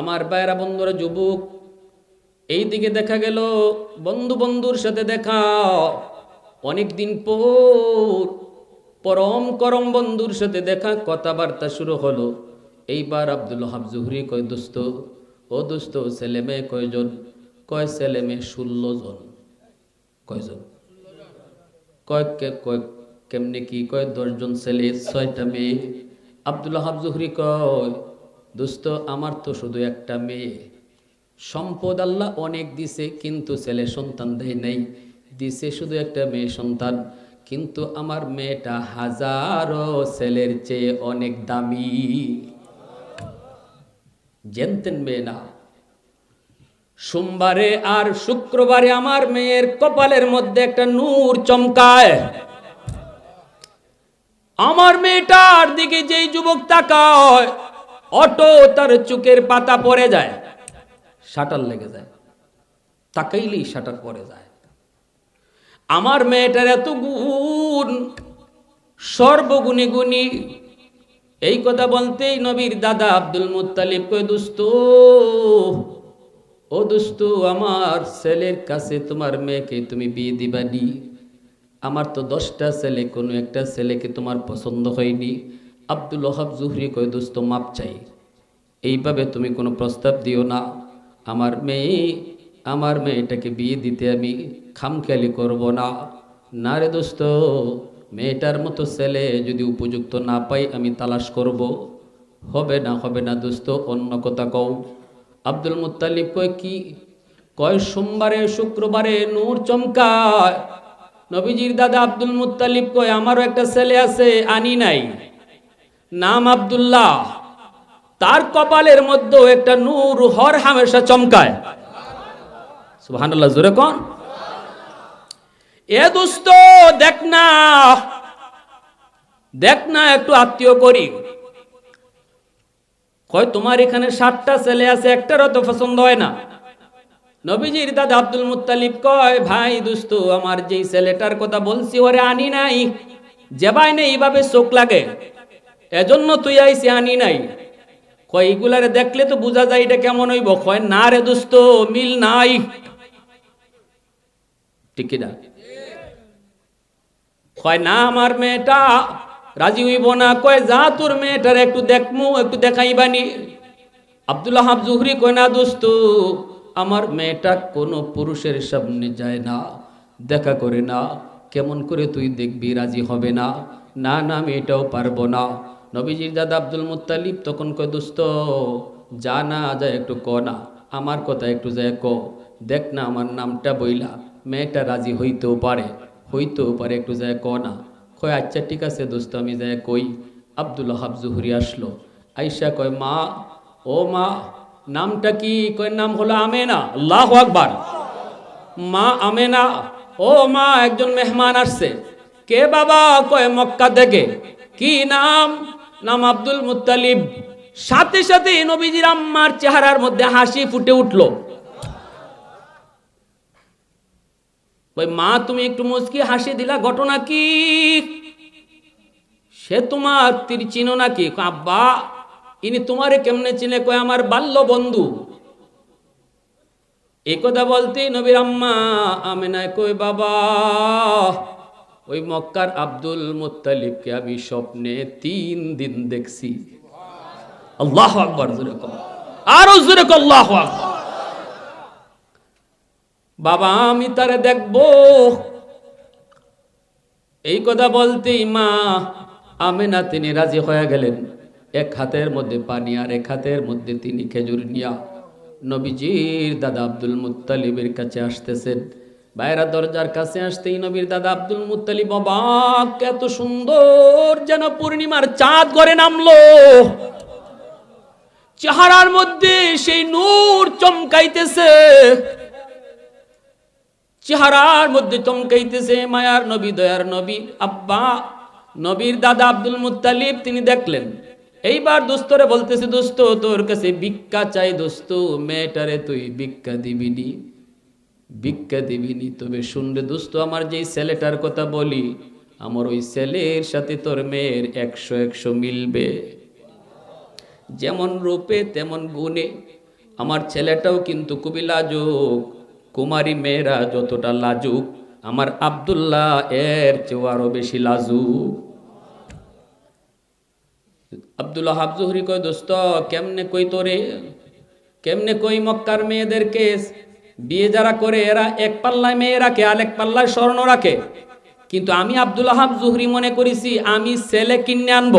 আমার বাইরা বন্ধুরা, যুবক, এই দিকে দেখা গেল, বন্ধু বন্ধুর সাথে দেখা। অনেক দিন পর পরম করম বন্ধুর সাথে দেখা, কথাবার্তা শুরু হলো। এইবার আব্দুল হাব জুহরি কয়, দোস্ত, ও দোস্ত, ছেলে মেয়ে কয়জন? কয়, ছেলে মেয়ে ষোলো জন। কয়জন কয় কয়, কেমনে কি? কয় দশজন ছেলে, ছয়টা মেয়ে। আব্দুল্লাহ হাব জুহরি কয় দোস্ত, আমার তো শুধু একটা মেয়ে। সম্পদ আল্লাহ অনেক দিছে, কিন্তু ছেলে সন্তান দেয় নেই। দিছে শুধু একটা মেয়ে সন্তান, কিন্তু আমার মেয়েটা হাজারো ছেলের চেয়ে অনেক দামি। জেনতেন মেয়ে না। সোমবারে আর শুক্রবারে আমার মেয়ের কপালের মধ্যে একটা নূর চমকায়। আমার মেয়েটার দিকে যেই যুবক তাকায় অটো তার চুকের পাতা পড়ে যায়। শাটার লেগে যায়। তাকাইলেই শাটার পড়ে যায়। আমার মেয়েটার এত গুণ, সর্বগুণী গুণী। এই কথা বলতেই নবীর দাদা আব্দুল মুত্তালিব কয়, দোস্ত, ও দোস্ত, আমার ছেলের কাছে তোমার মেয়েকে তুমি বিয়ে দিবানি। আমার তো দশটা ছেলে, কোনো একটা ছেলেকে তোমার পছন্দ হয়নি। আব্দুল ওহাব জুহরি কয়, দোস্ত, মাপ চাই। এইভাবে তুমি কোনো প্রস্তাব দিও না। আমার মেয়ে, আমার মেয়েটাকে বিয়ে দিতে আমি খামখেয়ালি করব না। না রে দোস্ত, মেয়েটার মতো ছেলে যদি উপযুক্ত না পাই, আমি তালাশ করব। হবে না হবে না দোস্ত, অন্য কথা কও। আব্দুল মুত্তালিব কয়, কি? কয়, সোমবারে, শুক্রবারে নূর চমকায়। নবীজির দাদা আব্দুল মুত্তালিব কয়, আমারও একটা ছেলে আছে, আনি নাই। নাম আব্দুল্লাহ। তার কপালের মধ্যেও একটা নূর হর হামেশা চমকায়। সুবহানাল্লাহ, জোরে কোন? এ দোস্ত, দেখ না। দেখ না, একটু আত্মীয় করি। কয়, তোমার এখানে সাতটা ছেলে আছে, একটারও তো পছন্দ হয় না। নবীজির দাদা আব্দুল মুত্তালিব কয়, ভাই দোস্ত, আমার যেই ছেলেটার কথা বলছি, ওরে আনি নাই। যেবাই নেই, এইভাবে চোখ লাগে। এজন্য তুই আইসি আনি নাই। কয় এইগুলারে দেখলে তো বোঝা যায় এটা কেমন হইব। কয়, না রে দোস্ত, মিল নাই। ঠিক না কয়, না আমার মেয়েটা রাজি হইব না। কয়, যা তোর মেয়েটার একটু দেখমু, একটু দেখাইবানি। আব্দুল্লাহ হাব জুহরি কয়, না দোস্ত, আমার মেয়েটা কোনো পুরুষের সামনে যায় না, দেখা করে না। কেমন করে তুই দেখবি, রাজি হবে না। না না, আমি এটাও পারব না। নবীজির দাদা আব্দুল মুত্তালিব তখন কয়, দোস্ত, যা না যায় একটু ক না, আমার কথা একটু যায় ক, দেখ না আমার নামটা বইলা, মেয়েটা রাজি হইতেও পারে হইতেও পারে একটু যায় ক না। কয় আচ্ছা ঠিক আছে দোস্ত, আমি যায় কই। আব্দুল হাব জুহরি আসলো, আইসা কয়, মা, ও মা, নামটা কি? কয়, নাম হলো আমেনা, আল্লাহ আকবার। মা, আমেনা, ও মা, একজন মেহমান আসছে। কে বাবা? কয়, মক্কা থেকে। কি নাম? নাম আব্দুল মুত্তালিব। সাথে সাথে নবীজির আম্মার চেহারার মধ্যে হাসি ফুটে উঠল। ওই মা, তুমি একটু মুচকি হাসি দিলা, ঘটনা কি? সে তোমার তীর চিনো নাকি? আব্বা, ইনি তোমারে কেমনে চিনে? কয়, আমার বাল্য বন্ধু। এই কথা বলতে নবীর আম্মা আমেনায় কই বাবা ওই মক্কার আব্দুল মুত্তালিবকে আমি স্বপ্নে তিন দিন দেখছি। আল্লাহ আকবর, জোরে আরও জোরে আল্লাহ বাবা, আমি তারে দেখব। এই কথা বলতেই মা আমেনা তিনি রাজি হয়ে গেলেন। এক হাতের মধ্যে পানি আর এক হাতের মধ্যে তিনি খেজুর নিয়া নবীজির দাদা আব্দুল মুত্তালিবের কাছে আসতেছেন। বাইরা দরজার কাছে আসতেই নবীর দাদা আব্দুল মুত্তালিব অবাক, এত সুন্দর যেন পূর্ণিমার চাঁদ করে নামলো। চেহারার মধ্যে সেই নূর চমকাইতেছে। চেহারার মধ্যে চমকাইতেছে মায়ার নবী, দয়ার নবী। আব্বা, নবীর দাদা আব্দুল মুত্তালিব, তিনি দেখলেন, এইবার দোস্তরে বলতেছে, দোস্ত, তোর কাছে ভিক্ষা চাই, দোস্ত, মেয়েটারে তুই ভিক্ষা দিবিনি ভিক্ষা দিবিনি তবে শুনলে দোস্ত, আমার যেই ছেলেটার কথা বলি, আমার ওই ছেলের সাথে তোর মেয়ের একশো একশো মিলবে। যেমন রূপে, তেমন গুণে। আমার ছেলেটাও কিন্তু খুবই লাজুক, কুমারী মেয়েরা যতটা লাজুক, আমার আব্দুল্লাহ এর চেয়েও আরও বেশি লাজুক। আব্দুল্লাহ হাফজুহরি কয়, দোস্ত, কেমনে কই তোরে? কেমনে কই মক্কার মেয়েদেরকে? বিয়ে যারা করে, এরা এক পাল্লায় মেয়ে রাখে আর এক পাল্লায় স্বর্ণ রাখে। কিন্তু আমি আব্দুল হাব জুহরি মনে করেছি, আমি ছেলে কিনে আনব।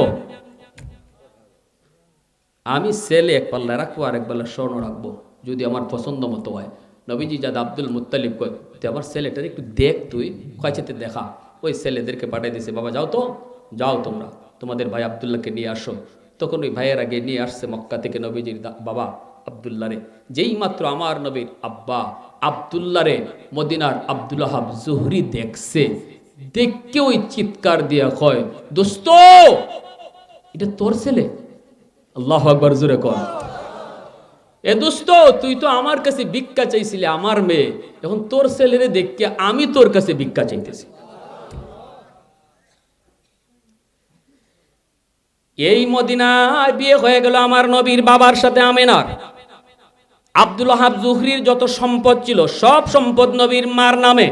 আমি ছেলে এক পাল্লায় রাখব আর এক পাল্লায় স্বর্ণ রাখব, যদি আমার পছন্দ মতো হয়। নবীজি যাদ আব্দুল মুত্তালিব কয়, তুই আমার ছেলেটার একটু দেখ তুই কয়েছেতে দেখা? ওই ছেলেদেরকে পাঠিয়ে দিছে, বাবা, যাও তো, যাও তোমরা, তোমাদের ভাই আবদুল্লাহকে নিয়ে আসো। তখন ওই ভাইয়ের আগে নিয়ে আসছে মক্কা থেকে নবীজির বাবা আবদুল্লাহ রে। যেই মাত্র আমার নবীর আব্বা আবদুল্লাহ রে মদিনার আব্দুল্লাহাব জুহরি দেখছে দেখকে ওই চিৎকার দিয়া কয়, দোস্ত, এটা তোর ছেলে? আল্লাহ আকবর জোরে কর এ দোস্ত, তুই তো আমার কাছে ভিক্ষা চাইছিলি, আমার মেয়ে। এখন তোর ছেলেরে দেখকে আমি তোর কাছে ভিক্ষা চাইতেছি। এই মদিনায় বিয়ে হয়ে গেল আমার নবীর বাবার সাথে আমেনার। আব্দুল হাব জুহরির যত সম্পদ ছিল, সব সম্পদ নবীর মার নামে।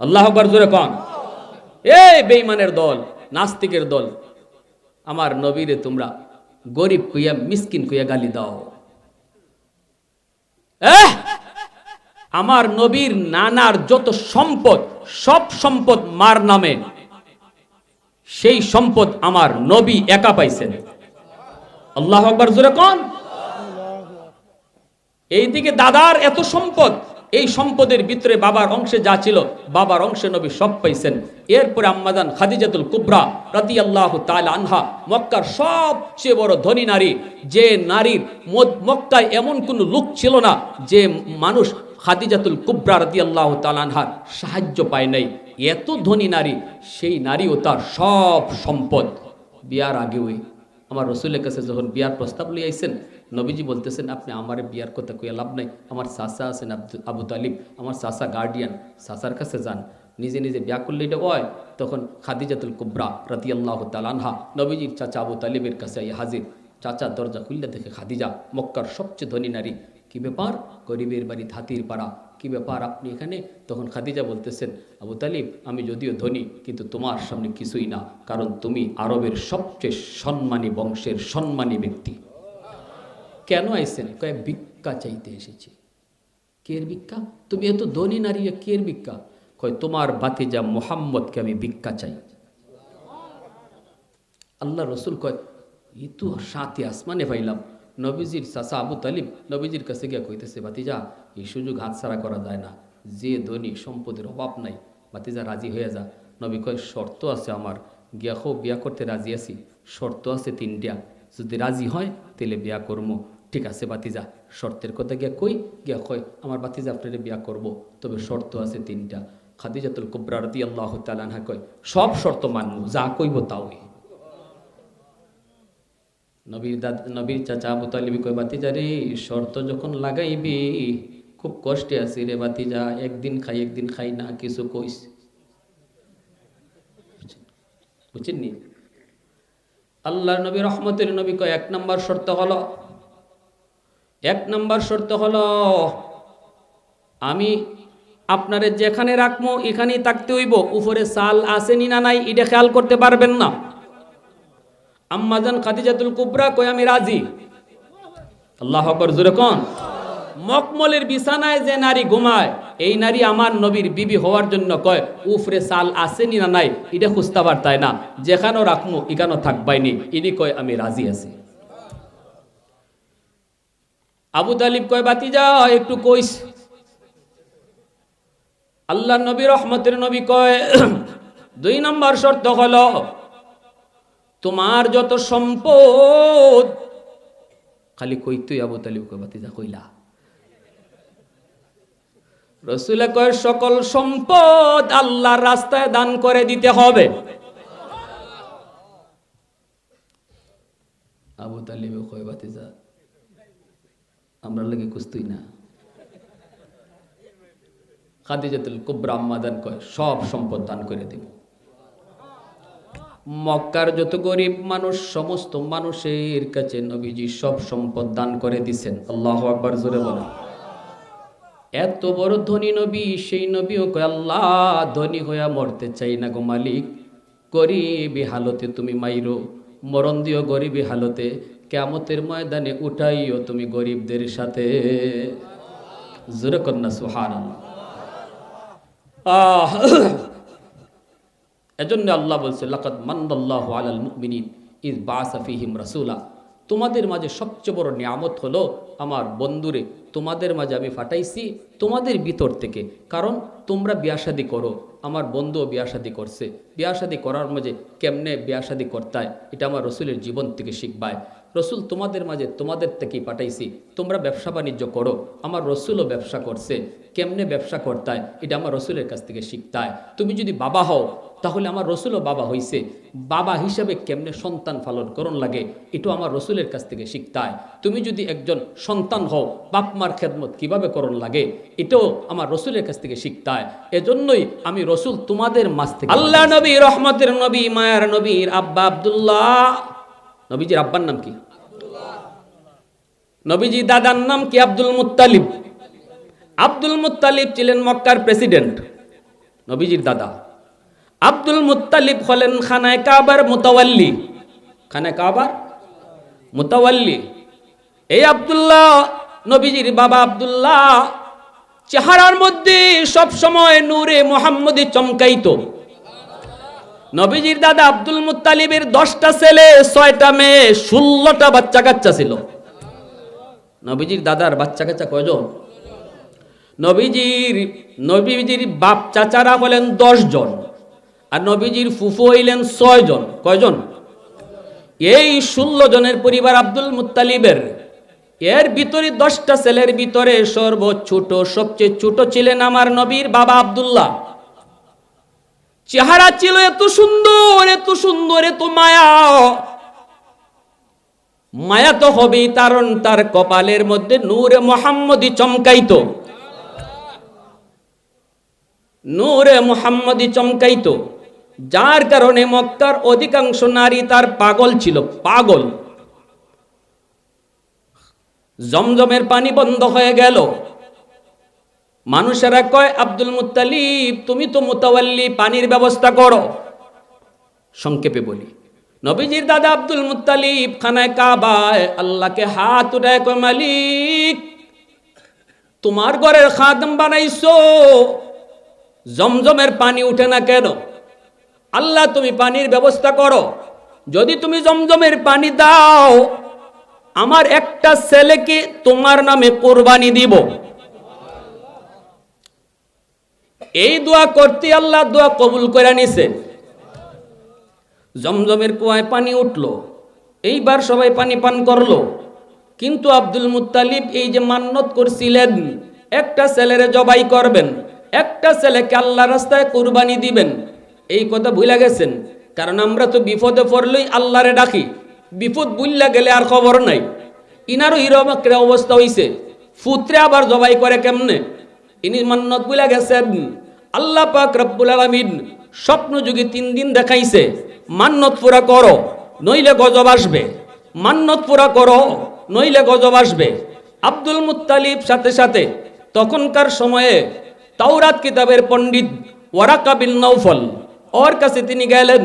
আল্লাহ জোরে কন। এই বেইমানের দল, নাস্তিকের দল, আমার নবীরে তোমরা গরিব কুইয়া মিসকিন কুইয়া গালি দাও! আমার নবীর নানার যত সম্পদ, সব সম্পদ মার নামে। সেই সম্পদ আমার নবী একা পাইছেন। আল্লাহ আকবর জোরে কন। এইদিকে দাদার এত সম্পদ, এই সম্পদের ভিতরে বাবার অংশে যা ছিল, বাবার অংশে নবী সব পাইছেন। এরপরে আম্মাদান খাদিজাতুল কুবরা রাতি আল্লাহ আনহা, মক্কার সবচেয়ে বড় ধনী নারী, যে নারীর মক্কায় এমন কোনো লোক ছিল না, যে মানুষ খাদিজাতুল কুবরা রাতি আল্লাহ আনহার সাহায্য পায় নাই। এত ধনী নারী, সেই নারীও তার সব সম্পদ। বিয়ার আগে ওই আমার রসুলের কাছে যখন বিয়ার প্রস্তাব লিয়ে আইছেন, নবীজি বলতেছেন, আপনি আমার বিয়ার কথা কইয়া লাভ নাই। আমার চাচা আছেন আবু তালিব, আমার চাচা গার্ডিয়ান চাচার কাছে যান। নিজে নিজে বিয়া করলে এটা হয়। তখন খাদিজাতুল কুবরা রাতি আল্লাহ তালানহা নবীজির চাচা আবু তালিবের কাছে হাজির। চাচা দরজা খুললে দেখে খাদিজা, মক্কার সবচেয়ে ধনী নারী। কি ব্যাপার? গরিবের বাড়ি হাতির পাড়া। কি ব্যাপার আপনি এখানে? তখন খাদিজা বলতেছেন, আবু তালিব, আমি যদিও ধনী, কিন্তু তোমার সামনে কিছুই না, কারণ তুমি আরবের সবচেয়ে সম্মানী বংশের সম্মানী ব্যক্তি। কেন আইসেন কয়ে, ভিক্ষা চাইতে এসেছি। কের ভিক্ষা? তুমি এত ধনী নারী কের ভিক্ষা? কয়, তোমার বাতিজা মোহাম্মদকে আমি ভিক্ষা চাই। আল্লাহ রসুল কয় ই তো সাথে আসমানে পাইলাম। নবীজির চাচা আবু তালিব নবীজির কাছে গিয়া কইতেছে বাতিজা এই সুযোগ হাতছাড়া করা যায় না। যে ধনী সম্পদের অভাব নাই বাতিজা রাজি হয়ে যা। নবী কয়, শর্ত আছে আমার। গিয়া খো বিয়া করতে রাজি আছি। শর্ত আছে তিনটা। যদি রাজি হয়, তাহলে বিয়া করব ঠিক আছে বাতিজা শর্তের কথা গিয়া কই, গিয়া কয়, আমার বাতিজা আপনার বিয়া করব। তবে শর্ত আছে তিনটা। খাদিজাতুল কুবরা আল্লাহ তালানহা কয়, সব শর্ত মানবো যা কইব তাওই। নবীর দাদ নবীর চাচা আবু তালিবি কয় বাতিজা রে, শর্ত যখন লাগাইবি, খুব কষ্টে আছি রে বাতিজা একদিন খাই একদিন খাই না, কিছু কইস। বুঝছেননি? আল্লাহ নবী রহমতের নবী কয়, এক নম্বর শর্ত হলো, এক নম্বর শর্ত হলো, আমি আপনারে যেখানে রাখব এখানেই থাকতে হইব। উপরে সাল আসেনি না নাই, এটা খেয়াল করতে পারবেন না। আম্মাজান খাদিজাতুল কুবরা কই আমি রাজি। আল্লাহ আকবর, জোরে কন। মকমলের বিছানায় যে নারী ঘুমায়, এই নারী আমার নবীর বিবি হওয়ার জন্য কয়, উফরে সাল আসেনি না নাই? এটা খুঁজতে তাই না? যেখানেও রাখমু, এখানেও থাকবাইনি। ইনি কয়, আমি রাজি আছি। আবু তালিব কয় বাতি যা একটু কইস। আল্লাহ নবী, রহমতের নবী কয়, দুই নম্বর শর্ত হলো তোমার যত সম্পদ, খালি কই তুই আবু তালিব বাতিছা কইলা। রসুলে কয়, সকল সম্পদ আল্লাহর রাস্তায় দান করে দিতে হবে। আবু তালিব কয়, বাতি যা। আমরা লাগে কুস্তুই না। খাদিজাতুল কুবরা আম্মা দান কয়, সব সম্পদ দান করে দেব। মক্কার যত গরিব মানুষ, সমস্ত মানুষের কাছে নবীজি সব সম্পদ দান করে দিছেন। আল্লাহ আকবার জোরে বলেন। এত বড় ধনী নবী, সেই নবীও কয়, আল্লাহ, ধনী হইয়া মরতে চাই না গো মালিক। গরিবী হালতে তুমি মাইরো, মরণ দিও গরিবী হালতে। কেমতের ময়দানে উঠাইও তুমি গরিবদের সাথে। জোরে কন্যা সুহান আহ! এজন্য আল্লাহ বলছে, লাকাদ মান্দাল্লাহু আলাল মুমিনিন ইজ বাসা ফিহিম রাসূলা। তোমাদের মাঝে সবচেয়ে বড় নিয়ামত হলো, আমার বন্ধুরে, তোমাদের মাঝে আমি ফাটাইছি, তোমাদের ভিতর থেকে। কারণ তোমরা বিয়াশাদি করো, আমার বন্ধুও বিয়াশাদি করছে। বিয়াশাদি করার মাঝে কেমনে বিয়াশাদি করতায়? এটা আমার রসুলের জীবন থেকে শিখবায়। রসুল তোমাদের মাঝে তোমাদের থেকেই পাঠাইছি, তোমরা ব্যবসা বাণিজ্য করো, আমার রসুলও ব্যবসা করছে। কেমনে ব্যবসা করতায়? এটা আমার রসুলের কাছ থেকে শিখতায়। তুমি যদি বাবা হও তাহলে আমার রসুলও বাবা হইছে। বাবা হিসাবে কেমনে সন্তান পালন করণ লাগে এটাও আমার রসুলের কাছ থেকে শিখতায়। তুমি যদি একজন সন্তান হও বাপ মার খেদমত কীভাবে করণ লাগে এটাও আমার রসুলের কাছ থেকে শিখতায়। এজন্যই আমি রসুল তোমাদের মাছ থেকে আল্লাহ নবী রহমতের নবী মায়ার নবীর আব্বা আব্দুল্লাহ। নবীজির আব্বার নাম কি? নবীজি দাদার নাম কি? Abdul Muttalib. আব্দুল মুত্তালিব ছিলেন মক্কার প্রেসিডেন্ট। নবীজির দাদা। আব্দুল মুত্তালিব হলেন খানায় কাবার মুতাওয়াল্লি। খানায় কাবার মুতাওয়াল্লি। এই আব্দুল্লাহ, নবীজির বাবা আব্দুল্লাহ, চেহারার মধ্যে সব সময় নূরে মোহাম্মদী চমকাইত। নবীজির দাদা আব্দুল মুত্তালিবের দশটা ছেলে, ছয়টা মেয়ে, ষোলোটা বাচ্চা কাচ্চা ছিল। নবীজির দাদার বাচ্চা কাচ্চা কয়জন? নবীজির নবীজির বাপ চাচারা হলেন দশ জন আর নবীজির ফুফু হইলেন ছয় জন। কয়জন? এই ষোলো জনের পরিবার আব্দুল মুত্তালিবের। এর ভিতরে দশটা ছেলের ভিতরে সর্বছোট, সবচেয়ে ছোট ছিলেন আমার নবীর বাবা আব্দুল্লাহ। চেহারা ছিল এত সুন্দর এত সুন্দর, এত মায়া। মায়া তো হবেই, কারণ তার কপালের মধ্যে নূরে মোহাম্মদী চমকাইত। নূরে মোহাম্মদী চমকাইতো। যার কারণে মক্কার অধিকাংশ নারী তার পাগল ছিল, পাগল। জমজমের পানি বন্ধ হয়ে গেল। মানুষেরা কয়, আব্দুল মুতালিব তুমি তো মুতাওয়াল্লি, পানির ব্যবস্থা করো। সংক্ষেপে বলি, নবীজির দাদা আব্দুল মুতালিব খানায় কাবায়, আল্লাহকে হাত উঠায় কয়, মালিক, তোমার ঘরের খাদম বানাইছো। জমজমের পানি উঠে না কেন? আল্লাহ, তুমি পানির ব্যবস্থা করো। যদি তুমি জমজমের পানি দাও, আমার একটা ছেলেকে তোমার নামে কোরবানি দিব। এই দোয়া করতে আল্লাহ দোয়া কবুল করে নিছে। জমজমের কুয়ায় পানি উঠল। এইবার সবাই পানি পান করল। কিন্তু আব্দুল মুত্তালিব এই যে মান্নত করছিলেন, একটা ছেলেরে জবাই করবেন, একটা ছেলেকে আল্লাহ রাস্তায় কোরবানি দিবেন এই কথা ভুলে গেছেন? কারণ আমরা তো বিপদে পড়লেই আল্লাহরে ডাকি। বিপদ বুল্লা গেলে আর খবর নাই। ইনারও হিরমাকের অবস্থা হইছে। ফুত্রে আবার জবাই করে কেমনে? ইনি মান্নত বুলা গেছেন। আল্লাহ পাক রব্বুল আলামিন স্বপ্ন যুগে তিন দিন দেখাইছে, মান্নত পুরা করো, নইলে গজব আসবে। মান্নত পুরা করো, নইলে গজব আসবে। আব্দুল মুত্তালিব সাথে সাথে তখনকার সময়ে তাওরাত কিতাবের পণ্ডিত ওয়ারাকা বিন নৌফল ওর কাছে তিনি গেলেন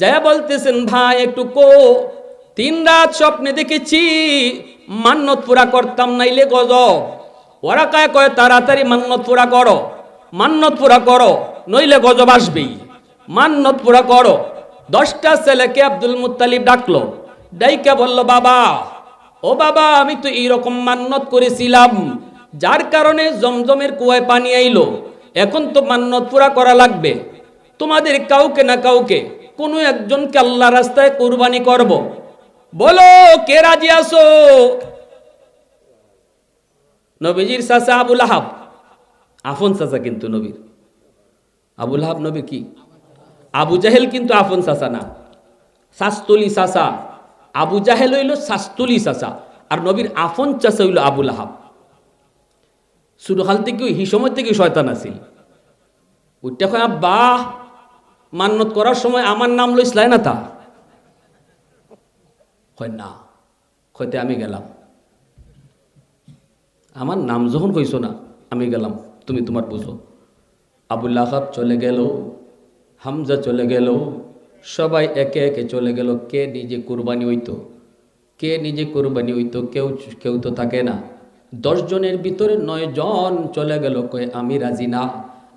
যায়া বলতেছেন ভাই একটু কো তিন রাত স্বপ্নে দেখেছি মান্নত পুরা করতাম নাইলে গজ ওরা কায় কয় তাড়াতাড়ি মান্নত পুরা করো মান্নত পুরা করো নইলে গজব আসবেই মান্নত পুরা করো দশটা ছেলেকে আব্দুল মুত্তালিব ডাকলো। ডাইকা বলল, বাবা, ও বাবা, আমি তো এইরকম মান্নত করেছিলাম, যার কারণে জমজমের কুয়ায় পানি আইলো। এখন তো মান্নত পুরা করা লাগবে। তোমাদের কাউকে না কাউকে কোনো একজনকে আল্লাহ রাস্তায় কোরবানি করব। বলো, কে রাজি আসো নবীজির চাচা আবুল আহাব। আফন চাচা কিন্তু নবীর। আবুল আহাব নবী কি? আবু জাহেল কিন্তু আফন চাচা না। শাস্তলি চাচা। আবু জাহেল হইল শাস্তলি চাচা। আর নবীর আফন চাচা হইল আবুল আহাব। শুরু হাল থেকে হি সময় থেকে শয়তান আছিল। ওইটা কয়, আব্বা মান্নত করার সময় আমার নাম লইসলাই না তা? হয় না। হয়তো আমি গেলাম। আমার নাম যখন কইছো না, আমি গেলাম। তুমি তোমার বুঝো। আবুল্লাহ খাব চলে গেল, হামজা চলে গেল, সবাই একে একে চলে গেল। কে নিজে কোরবানি হইতো? কে নিজে কোরবানি হইতো? কেউ কেউ তো থাকে না। জনের ভিতরে নয় জন চলে গেল। কয়ে, আমি রাজি না।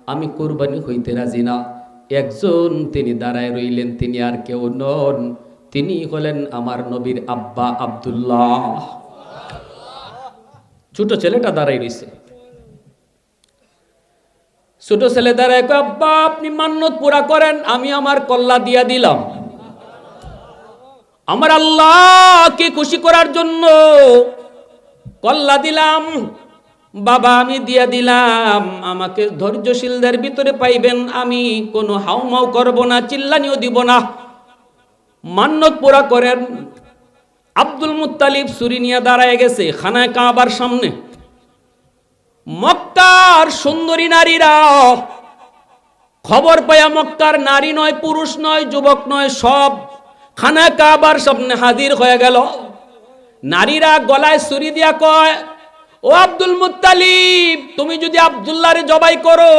আমি কোরবানি হইতে রাজি না। একজন তিনি দাঁড়ায় রইলেন, তিনি আর কেউ নন। তিনি হলেন আমার নবীর আব্বা আব্দুল্লাহ। ছোট ছেলেটা দাঁড়াই রইছে। ছোট ছেলে দাঁড়ায় আব্বা, আপনি মান্নত পুরা করেন, আমি আমার কল্লা দিয়া দিলাম। আমার আল্লাহকে খুশি করার জন্য কল্লা দিলাম বাবা, আমি দিয়া দিলাম। আমাকে ধৈর্যশীলদের ভিতরে পাইবেন, আমি কোনো হাউমাউ করব না, চিল্লানিও দিব না। মান্নত পুরা করেন। আব্দুল মুত্তালিব সুরি নিয়ে দাঁড়ায় গেছে, খানায় কাবার সামনে। মক্কার সুন্দরী নারীরা, খবর পায়া মক্কার নারী নয়, পুরুষ নয়, যুবক নয়, সব খানা কাবার সামনে হাজির হয়ে গেল। নারীরা গলায় ছুরি দিয়া কয় ও আব্দুল মুত্তালিব, তুমি যদি আব্দুল্লাহরে জবাই করো,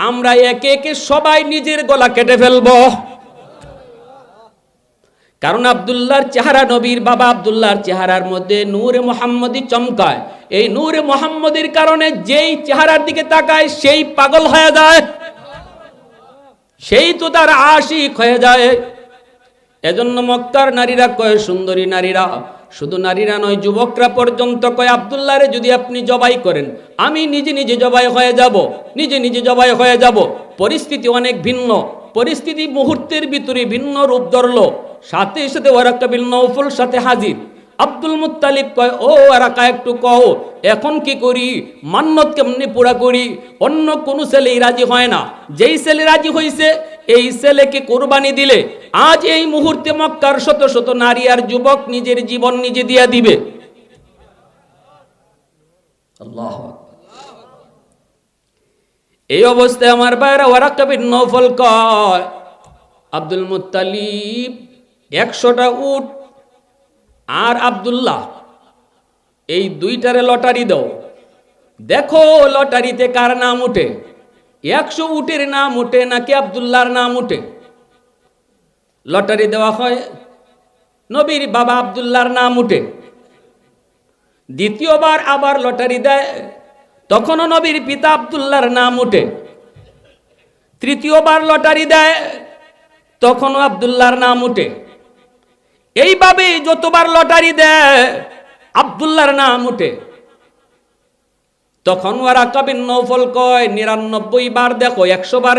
আমরা একে একে সবাই নিজের গলা কেটে ফেলব। কারণ আব্দুল্লাহর চেহারা নবীর বাবা, আব্দুল্লাহর চেহারার মধ্যে নূরে মোহাম্মদী চমকায়। এই নূরে মোহাম্মদীর কারণে যেই চেহারার দিকে তাকায়, সেই পাগল হয়ে যায়। সেই তো তার আশিক হয়ে যায়। এজন্য মক্তার নারীরা কয় সুন্দরী নারীরা শুধু নারীরা নয়, যুবকরা পর্যন্ত কয়, আবদুল্লাহরে যদি আপনি জবাই করেন, আমি নিজে নিজে জবাই হয়ে যাব, নিজে নিজে জবাই হয়ে যাব। পরিস্থিতি অনেক ভিন্ন। পরিস্থিতি মুহূর্তের ভিতরে ভিন্ন রূপ ধরল। সাথে সাথে ওরা বিল নৌফুল সাথে হাজির। আব্দুল মুত্তালিব কয়, ও, এরাকা একটু কও, এখন কি করি? মান্নত কেমনি পুরা করি? অন্য কোনো ছেলেই রাজি হয় না। যেই ছেলে রাজি হইছে এই ছেলেকে কোরবানি দিলে আজ এই মুহূর্তে মক্কার শত শত নারী আর যুবক নিজের জীবন নিজে দিয়া দিবে। এই অবস্থায় আমার বাইরে ওয়ারাকাবির নফল কয়, আব্দুল মুত্তালিব একশোটা উট আর আব্দুল্লাহ, এই দুইটারে লটারি দাও। দেখো লটারিতে কার নাম উঠে? একশো উটের নাম উঠে নাকি আবদুল্লার নাম উঠে? লটারি দেওয়া হয়, নবীর বাবা আবদুল্লার নাম উঠে। দ্বিতীয়বার আবার লটারি দেয়, তখনও নবীর পিতা আবদুল্লাহর নাম উঠে। তৃতীয়বার লটারি দেয়, তখনও আবদুল্লাহর নাম উঠে। এইভাবে যতবার লটারি দেয় আবদুল্লার নাম উঠে। তখন ওরা কবিন নৌফল কয়, নিরানব্বই বার দেখো, একশো বার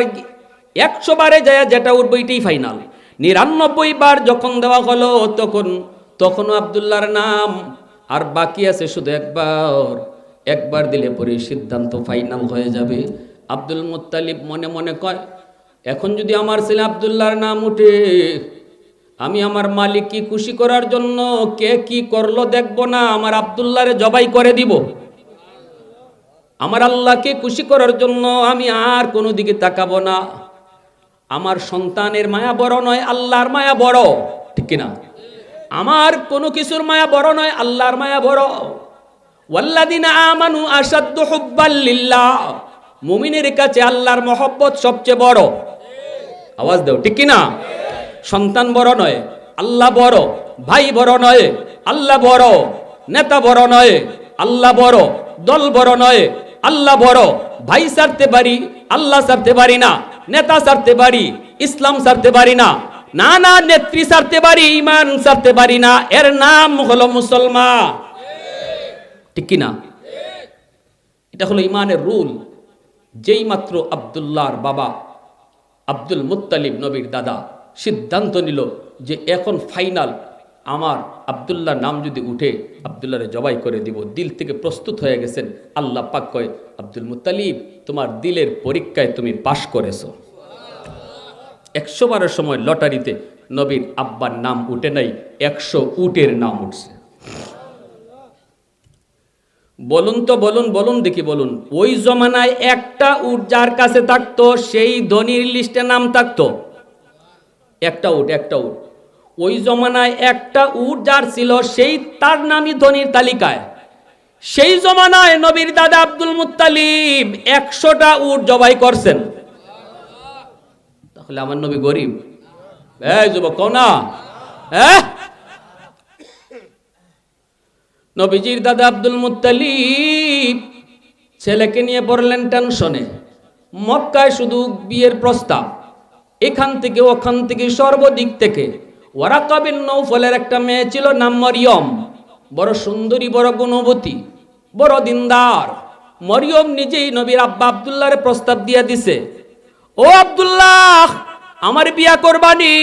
একশো বারে যায় যেটা উঠবো এটাই ফাইনাল নিরানব্বই বার যখন দেওয়া হলো, তখন তখনও আবদুল্লাহর নাম, আর বাকি আছে শুধু একবার। একবার দিলে পরে সিদ্ধান্ত ফাইনাল হয়ে যাবে। আব্দুল মুত্তালিব মনে মনে কয়, এখন যদি আমার ছেলে আবদুল্লাহর নাম উঠে, আমি আমার মালিক কি খুশি করার জন্য কে কি করল দেখব না, আমার আবদুল্লাহরে জবাই করে দিব। আমার আল্লাহকে খুশি করার জন্য আমি আর কোনো দিকে তাকাবো না। আমার সন্তানের মায়া বড় নয়, আল্লাহর মায়া বড়। ঠিক কিনা? আমার কোনো কিছুর মায়া বড় নয়, আল্লাহর মায়া বড়। ওয়াল্লাদিনা আমানু আসাদ্দু হুব্বাল লিল্লাহ। মুমিনের কাছে আল্লাহর মহব্বত সবচেয়ে বড়। আওয়াজ দাও, ঠিক কিনা? সন্তান বড় নয়, আল্লাহ বড়। ভাই বড় নয়, আল্লাহ বড়। নেতা বড় নয়, আল্লাহ বড়। দল বড় নয় আল্লাহ বড়, ভাই সারতে পারি, আল্লাহ সারতে পারি না, নেতা সারতে পারি, ইসলাম সারতে পারি না না না নেত্রী সারতে পারি, ইমান সারতে পারি না, এর নাম হলো মুসলমান। ঠিক কিনা? এটা হলো ইমানের রুল। যেই মাত্র আবদুল্লাহর বাবা, আব্দুল মুত্তালিব নবীর দাদা সিদ্ধান্ত নিল যে এখন ফাইনাল আমার আবদুল্লাহ নাম যদি উঠে, আবদুল্লাহরে জবাই করে দিব, দিল থেকে প্রস্তুত হয়ে গেছেন। আল্লাহ পাক কয়, আব্দুল মুত্তালিব তোমার দিলের পরীক্ষায় তুমি পাশ করেছ। একশো বারের সময় লটারিতে নবীর আব্বার নাম উঠে নাই, একশো উটের নাম উঠছে। বলুন তো, বলুন বলুন দেখি, বলুন, ওই জমানায় একটা উট যার কাছে থাকতো, সেই ধনির লিস্টে নাম থাকতো। একটা উট একটা উট। ওই জমানায় একটা উট যার ছিল সেই তার নামই ধনির তালিকায়। সেই জমানায় নবীর দাদা আব্দুল মুত্তালিব একশোটা উট জবাই করছেন। তাহলে আমার নবী গরিব। এই যুবক না? হ্যাঁ? নবীজির দাদা আব্দুল মুত্তালিব ছেলেকে নিয়ে পড়লেন টেনশনে। মক্কায় শুধু বিয়ের প্রস্তাব। এখান থেকে ওখান থেকে সর্বদিক থেকে ওয়ারাকাবিন নৌফলের একটা মেয়ে ছিল, নাম মরিয়ম। বড় সুন্দরী, বড় গুণবতী, বড় দিনদার। মরিয়ম নিজেই নবীর আব্বা আবদুল্লাহরে প্রস্তাব দিয়ে দিছে, ও আব্দুল্লাহ, আমার বিয়া করবানি।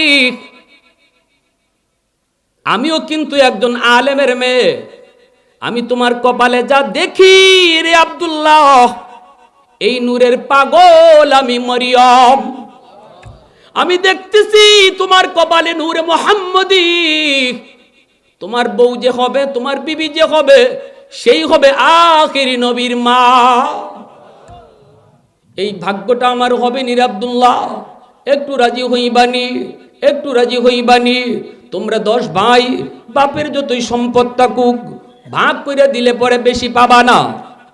আমিও কিন্তু একজন আলেমের মেয়ে। আমি তোমার কপালে যা দেখি রে আব্দুল্লাহ, এই নূরের পাগল আমি মরিয়ম। আমি দেখতেছি তোমার কপালে নূরে মোহাম্মদী। তোমার বউ যে হবে, তোমার বিবি যে হবে, সেই হবে আখেরি নবীর মা। এই ভাগ্যটা আমার হবে নির আব্দুল্লাহ। একটু রাজি হইবানি, একটু রাজি হইবানি। তোমরা দশ ভাই, বাপের যতই সম্পদ থাকুক, ভাগ করে দিলে পরে বেশি পাবা না।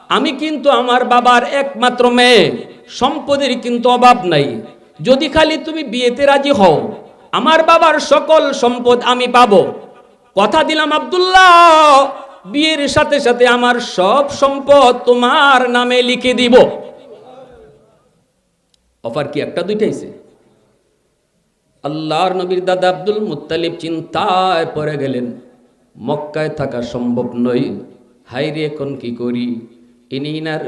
আমি কিন্তু আমার বাবার একমাত্র মেয়ে, সম্পদের কিন্তু অভাব নাই। যদি খালি তুমি বিয়েতে রাজি হও, আমার বাবার সকল সম্পদ আমি পাব। কথা দিলাম আব্দুল্লাহ, বিয়ের সাথে সাথে আমার সব সম্পদ তোমার নামে লিখে দিব। অফার কি একটা দুইটাইছে আল্লাহর নবীর দাদা আব্দুল মুত্তালিব চিন্তায় পড়ে গেলেন, মক্কায় থাকা সম্ভব নয়। হাইরে এখন কি করি? ইনি ইনার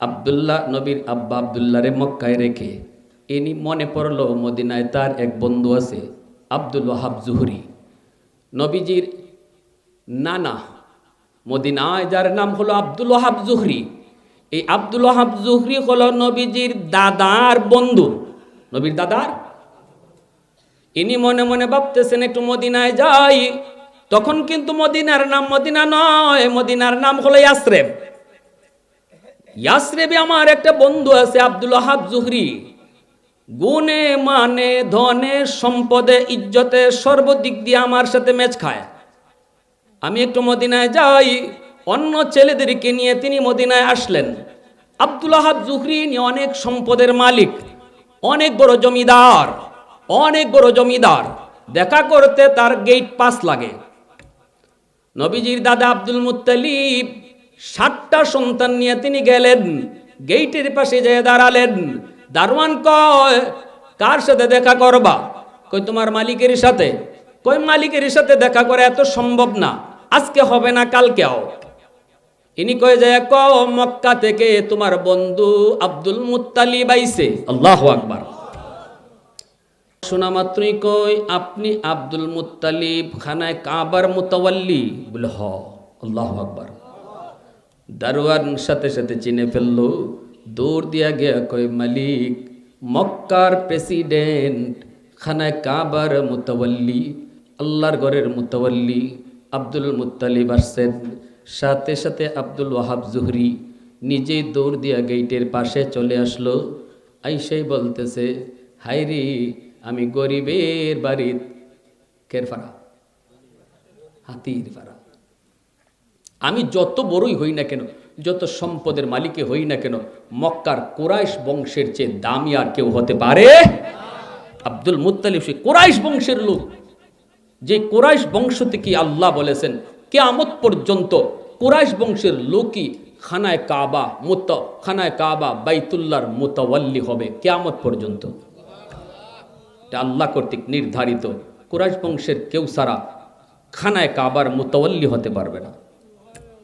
আবদুল্লাহ নবীর আব্বা আবদুল্লাহরে মক্কায় রেখে ইনি মনে পড়ল মদিনায় তার এক বন্ধু আছে, আব্দুল ওয়াহাব জুহরি। নবীজির নানা, মদিনায় যার নাম হলো আব্দুল ওয়াহাব জুহরি। এই আব্দুল ওয়াহাব জুহরি হলো নবীজির দাদার বন্ধু। নবীর দাদার? ইনি মনে মনে ভাবতেছেন, একটু মদিনায় যাই। তখন কিন্তু মদিনার নাম মদিনা নয়, মদিনার নাম হলো ইয়াসরেব। ইয়াসরেবে আমার একটা বন্ধু আছে, আব্দুল ওয়াহাব জুহরি। গুণে মানে ধনে, সম্পদে, ইজ্জতে সর্বদিক দিয়ে আমার সাথে ম্যাচ খায়। আমি একটু মদিনায় যাই, অন্য ছেলেদেরকে নিয়ে তিনি মদিনায় আসলেন। আব্দুল আহাব জুহরি ইনি অনেক সম্পদের মালিক, অনেক বড় জমিদার, অনেক বড় জমিদার। দেখা করতে তার গেট পাস লাগে। নবীজির দাদা আব্দুল মুত্তালিব সাতটা সন্তান নিয়ে তিনি গেলেন গেইটের পাশে যেয়ে দাঁড়ালেন। দারোয়ান কয়, কার সাথে দেখা করবা? কই তোমার মালিকের সাথে। কই মালিকের সাথে দেখা করে এত সম্ভব না। আজকে হবে না কালকেও ইনি কয়ে যায় ক মক্কা থেকে তোমার বন্ধু আব্দুল মুত্তালিব আইছে। আল্লাহ আকবার। শোনা মাত্রই কই আপনি আব্দুল মুত্তালিব খানায় কাবার মুতাওয়াল্লি? বলে, হ। আল্লাহ আকবার। দারোয়ান সাথে সাথে চিনে ফেলল। দৌড় দিয়া গিয়া কই মালিক, মক্কার প্রেসিডেন্ট খানায় কাবার মুতাওয়াল্লি, আল্লাহর ঘরের মুতাওয়াল্লি আব্দুল মুত্তালিব আসছেন। সাথে সাথে আব্দুল ওয়াহাব জুহরি নিজেই দৌড় দিয়া গেইটের পাশে চলে আসলো। আইসাই বলতেছে হাইরি আমি গরিবের বাড়ির কের ফাড়া? হাতির ফাড়া? আমি যত বড়ই হই না কেন যত সম্পদের মালিকে হই না কেন, মক্কার কোরাইশ বংশের চেয়ে দামি আর কেউ হতে পারে? আব্দুল মুত্তালিব সে কোরাইশ বংশের লোক। যে কোরাইশ বংশ থেকে আল্লাহ বলেছেন, কেয়ামত পর্যন্ত কোরাইশ বংশের লোকই খানায় কাবা, মুত, খানায় কাবা বাইতুল্লার মোতাওয়াল্লি হবে কেয়ামত পর্যন্ত। আল্লাহ কর্তৃক নির্ধারিত। কোরাইশ বংশের কেউ সারা খানায় কাবার মোতাওয়াল্লি হতে পারবে না।